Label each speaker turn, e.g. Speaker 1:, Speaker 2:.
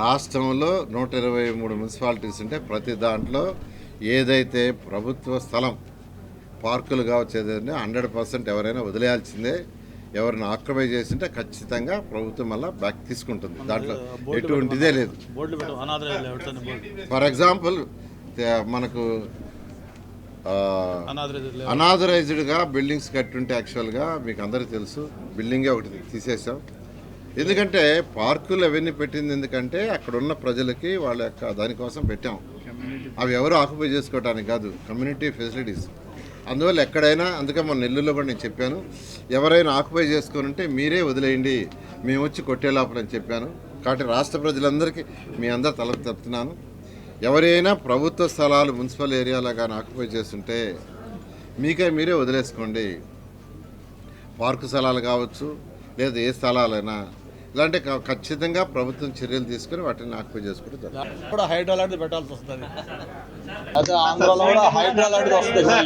Speaker 1: రాష్ట్రంలో నూట ఇరవై మూడు మున్సిపాలిటీస్ ఉంటే ప్రతి దాంట్లో ఏదైతే ప్రభుత్వ స్థలం పార్కులు కావచ్చు ఏదైనా హండ్రెడ్ పర్సెంట్ ఎవరైనా వదిలేయాల్సిందే. ఎవరిని ఆక్రమై చేసింటే ఖచ్చితంగా ప్రభుత్వం మళ్ళీ బ్యాక్ తీసుకుంటుంది. దాంట్లో ఎటువంటిదే లేదు. ఫర్ ఎగ్జాంపుల్ మనకు అనాథరైజ్డ్గా బిల్డింగ్స్ కట్టుంటే యాక్చువల్గా మీకు అందరికీ తెలుసు బిల్డింగే ఒకటి తీసేసాం ఎందుకంటే పార్కులు అవన్నీ పెట్టింది ఎందుకంటే అక్కడ ఉన్న ప్రజలకి వాళ్ళ యొక్క దానికోసం పెట్టాం. అవి ఎవరు ఆక్యుపై చేసుకోవడానికి కాదు కమ్యూనిటీ ఫెసిలిటీస్ అందువల్ల ఎక్కడైనా అందుకే మన నెల్లూరులో కూడా నేను చెప్పాను ఎవరైనా ఆక్యుపై చేసుకొని ఉంటే మీరే వదిలేయండి మేము వచ్చి కొట్టే లోపల అని చెప్పాను. కాబట్టి రాష్ట్ర ప్రజలందరికీ మీ అందరు తల చెప్తున్నాను ఎవరైనా ప్రభుత్వ స్థలాలు మున్సిపల్ ఏరియాలో కానీ ఆక్యుపై చేస్తుంటే మీకై మీరే వదిలేసుకోండి. పార్కు స్థలాలు కావచ్చు లేదా ఏ స్థలాలైనా ఇలాంటి ఖచ్చితంగా ప్రభుత్వం చర్యలు తీసుకుని వాటిని ఆక్యుపై చేసుకుంటే జరుగుతుంది.
Speaker 2: కూడా హైడ్రా లాంటిది పెట్టాల్సి వస్తుంది
Speaker 3: అదే ఆంధ్రాలో కూడా హైడ్రా లాంటిది వస్తుంది